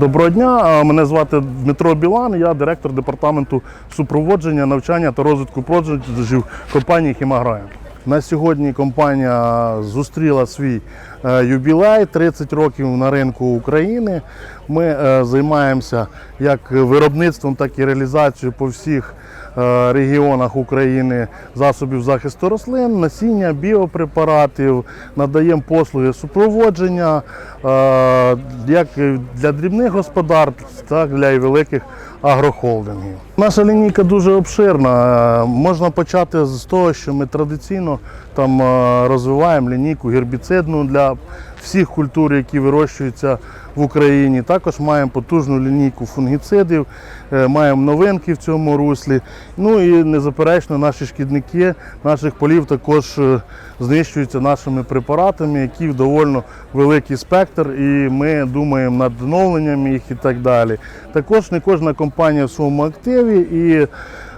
Доброго дня, мене звати Дмитро Білан, я директор департаменту супроводження, навчання та розвитку продажів компанії Хімаграя. На сьогодні компанія зустріла свій юбілей 30 років на ринку України. Ми е, займаємося як виробництвом, так і реалізацією по всіх е, регіонах України засобів захисту рослин, насіння, біопрепаратів, надаємо послуги супроводження е, як для дрібних господарств, так і для великих агрохолдингів. Наша лінійка дуже обширна. Е, Можна почати з того, що ми традиційно там е, розвиваємо лінійку гербіцидну для всіх культур, які вирощуються в Україні. Також маємо потужну лінійку фунгіцидів, е, маємо новинки в цьому руслі. Ну і незаперечно наші шкідники наших полів також е, знищуються нашими препаратами, які доволі великий спектр, і ми думаємо над оновленням їх і так далі. Також не кожна компанія в своєму активі і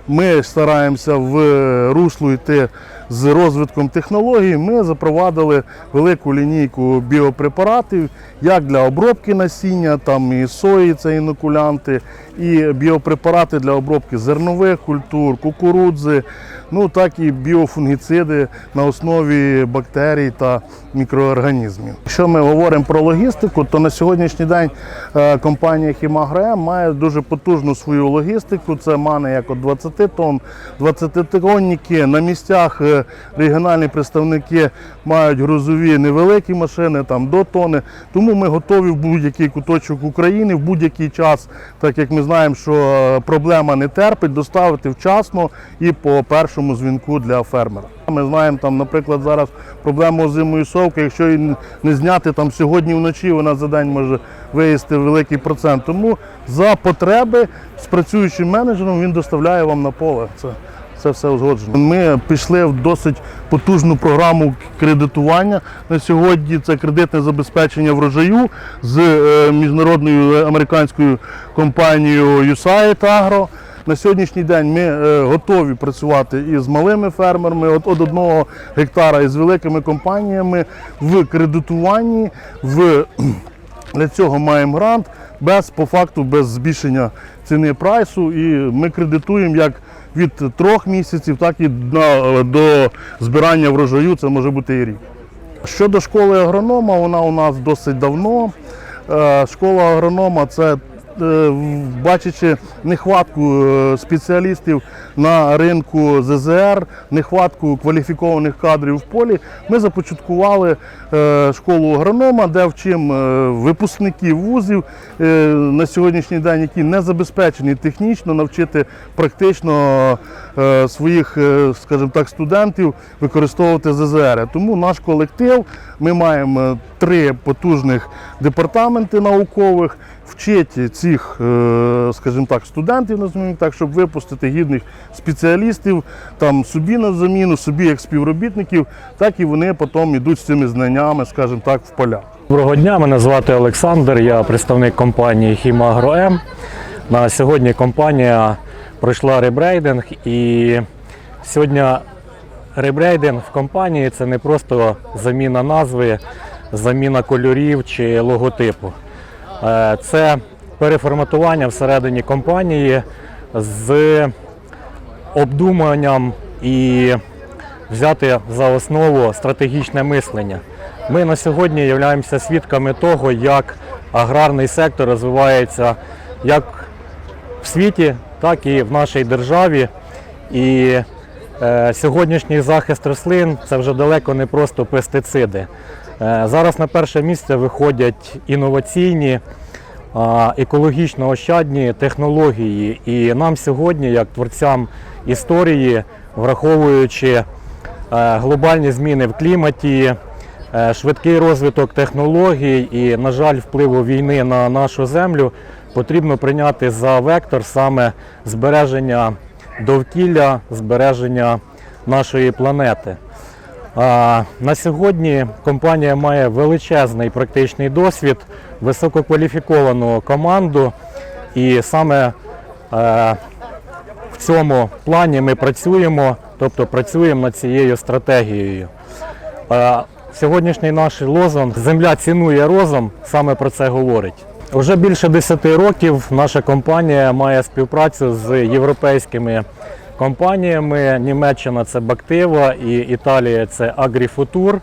ми стараємося в русло йти з розвитком технологій. Ми запровадили велику лінійку біопрепаратів, як для обробки насіння, там і сої, це інокулянти, і біопрепарати для обробки зернових культур, кукурудзи, ну так і біофунгіциди на основі бактерій та мікроорганізмів. Якщо ми говоримо про логістику, то на сьогоднішній день е, компанія Хімагрем має дуже потужну свою логістику. Це мани як от 20 тонн, 20-тонніки. На місцях регіональні представники мають грузові невеликі машини, там до тони. Тому ми готові в будь-який куточок України в будь-який час, так як ми знаємо, що е, проблема не терпить, доставити вчасно і по першому дзвінку для фермера. Ми знаємо там, наприклад, зараз проблему озимої совки. Якщо її не зняти там сьогодні вночі, вона за день може виїсти великий процент. Тому за потреби з працюючим менеджером він доставляє вам на поле. Це, це все узгоджено. Ми пішли в досить потужну програму кредитування. На сьогодні це кредитне забезпечення врожаю з е, міжнародною американською компанією USAID Agro. На сьогоднішній день ми е, готові працювати і з малими фермерами від од одного гектара і з великими компаніями в кредитуванні. В для цього маємо грант без по факту без збільшення ціни прайсу. І ми кредитуємо як від трьох місяців, так і до збирання врожаю. Це може бути і рік. Щодо школи агронома, вона у нас досить давно. Е, Школа агронома це бачачи нехватку е, спеціалістів на ринку ЗЗР, нехватку кваліфікованих кадрів в полі, ми започаткували е, школу агронома, де вчимо е, випускників вузів е, на сьогоднішній день, які не забезпечені технічно, навчити практично е, своїх, е, скажімо так, студентів використовувати ЗЗР. Тому наш колектив, ми маємо е, три потужних департаменти наукових, вчить цих, е, скажімо так, студентів, називаємо так, щоб випустити гідних спеціалістів там собі на заміну, собі як співробітників, так і вони потім йдуть з цими знаннями, скажімо так, в поля. Доброго дня, мене звати Олександр, я представник компанії «Хімагроем». На сьогодні компанія пройшла ребрейдинг і сьогодні ребрейдинг в компанії це не просто заміна назви, заміна кольорів чи логотипу. Е, Це переформатування всередині компанії з обдуманням і взяти за основу стратегічне мислення. Ми на сьогодні являємося свідками того, як аграрний сектор розвивається як в світі, так і в нашій державі. І е, сьогоднішній захист рослин це вже далеко не просто пестициди. Е, зараз на перше місце виходять інноваційні, екологічно ощадні технології. І нам сьогодні, як творцям історії, враховуючи е, глобальні зміни в кліматі, е, швидкий розвиток технологій і, на жаль, впливу війни на нашу землю, потрібно прийняти за вектор саме збереження довкілля, збереження нашої планети. На сьогодні компанія має величезний практичний досвід, висококваліфіковану команду, і саме е, в цьому плані ми працюємо, тобто працюємо над цією стратегією. Е, Сьогоднішній наш лозунг Земля цінує розум саме про це говорить. Вже більше 10 років наша компанія має співпрацю з європейськими компаніями. Німеччина це Бактива і Італія це Агріфутур.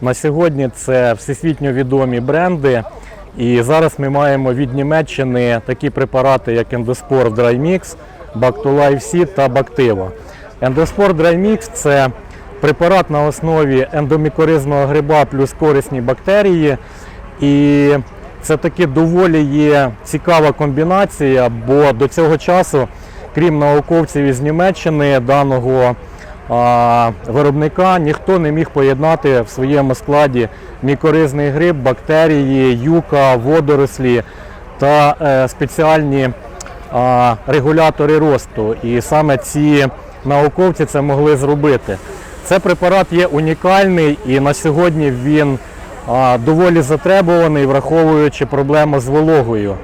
На сьогодні це всесвітньо відомі бренди. І зараз ми маємо від Німеччини такі препарати, як Ендоспор Драймікс, Бактулайф Сід та Бактива. Ендоспор Драймікс це препарат на основі ендомікоризного гриба плюс корисні бактерії. І це таки доволі є цікава комбінація, бо до цього часу, крім науковців із Німеччини, даного а, виробника, ніхто не міг поєднати в своєму складі мікоризний гриб, бактерії, юка, водорослі та е, спеціальні а, регулятори росту. І саме ці науковці це могли зробити. Це препарат є унікальний і на сьогодні він а, доволі затребуваний, враховуючи проблему з вологою.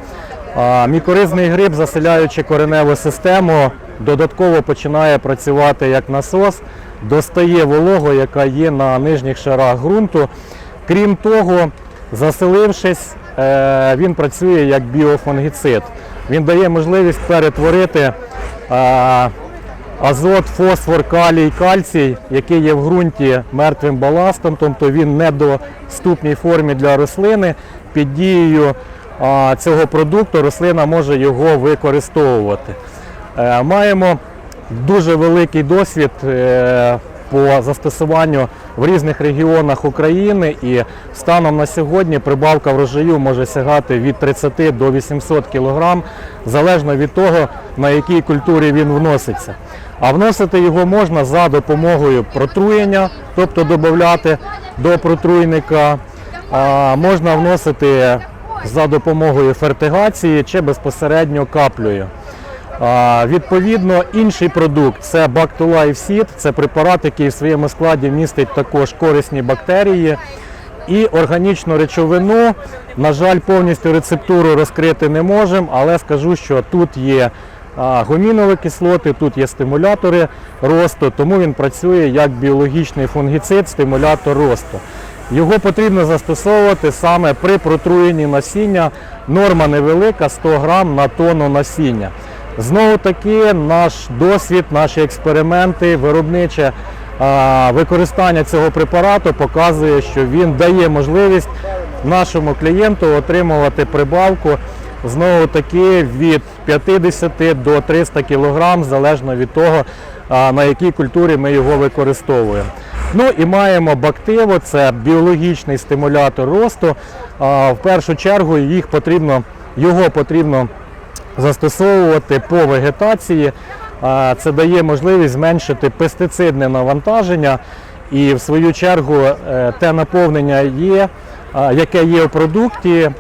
Мікоризний гриб, заселяючи кореневу систему, додатково починає працювати як насос, достає вологу, яка є на нижніх шарах ґрунту. Крім того, заселившись, е, він працює як біофунгіцид. Він дає можливість перетворити е, азот, фосфор, калій, кальцій, який є в ґрунті мертвим баластом, тобто він в недоступній формі для рослини. Під дією цього продукту рослина може його використовувати. Е, Маємо дуже великий досвід е, по застосуванню в різних регіонах України і станом на сьогодні прибавка врожаю може сягати від 30 до 800 кг, залежно від того, на якій культурі він вноситься. А вносити його можна за допомогою протруєння, тобто додати до протруйника, можна вносити за допомогою фертигації чи безпосередньо каплею. Відповідно, інший продукт це Back-to-Life Seed. Це препарат, який в своєму складі містить також корисні бактерії і органічну речовину. На жаль, повністю рецептуру розкрити не можемо, але скажу, що тут є гомінові кислоти, тут є стимулятори росту, тому він працює як біологічний фунгіцид, стимулятор росту. Його потрібно застосовувати саме при протруєнні насіння. Норма невелика 100 грам на тонну насіння. Знову таки, наш досвід, наші експерименти, виробниче використання цього препарату показує, що він дає можливість нашому клієнту отримувати прибавку знову таки від 50 до 300 кг, залежно від того, на якій культурі ми його використовуємо. Ну і маємо бактиво, це біологічний стимулятор росту. В першу чергу їх потрібно, його потрібно застосовувати по вегетації. Це дає можливість зменшити пестицидне навантаження і в свою чергу е, те наповнення є, яке є у продукті,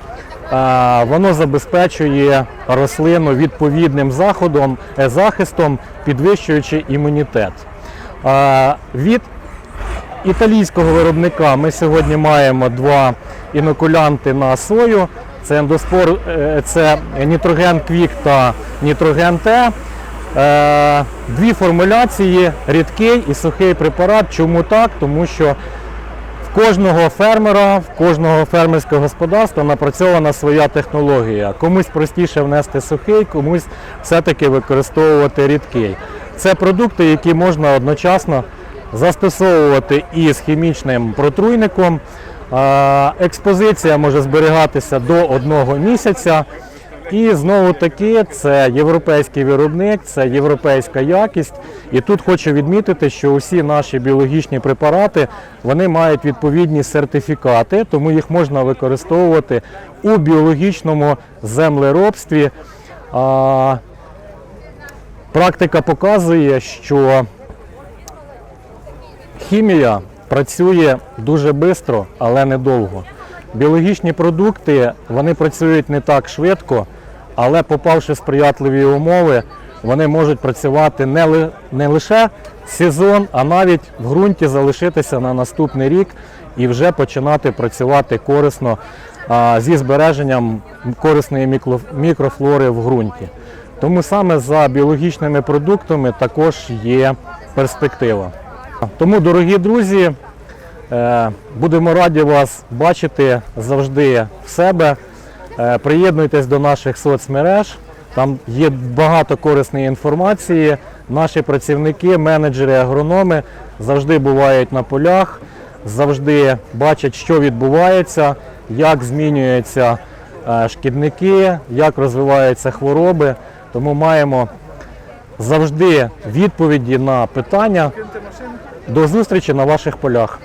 воно забезпечує рослину відповідним заходом, е, захистом, підвищуючи імунітет. Від італійського виробника ми сьогодні маємо два інокулянти на сою. Це ендоспор, е, це нітроген Квік та нітроген Т. Е, Дві формуляції рідкий і сухий препарат. Чому так? Тому що в кожного фермера, в кожного фермерського господарства напрацьована своя технологія. Комусь простіше внести сухий, комусь все-таки використовувати рідкий. Це продукти, які можна одночасно застосовувати і з хімічним протруйником. Експозиція може зберігатися до одного місяця. І знову таки це європейський виробник, це європейська якість. І тут хочу відмітити, що усі наші біологічні препарати вони мають відповідні сертифікати, тому їх можна використовувати у біологічному землеробстві. Практика показує, що хімія працює дуже швидко, але недовго. Біологічні продукти вони працюють не так швидко, але попавши в сприятливі умови, вони можуть працювати не, ли, не лише сезон, а навіть в ґрунті залишитися на наступний рік і вже починати працювати корисно а, зі збереженням корисної мікло- мікрофлори в ґрунті. Тому саме за біологічними продуктами також є перспектива. Тому, дорогі друзі, е, будемо раді вас бачити завжди в себе. Е, Приєднуйтесь до наших соцмереж. Там є багато корисної інформації. Наші працівники, менеджери, агрономи завжди бувають на полях, завжди бачать, що відбувається, як змінюються е, шкідники, як розвиваються хвороби. Тому маємо завжди відповіді на питання. До зустрічі на ваших полях.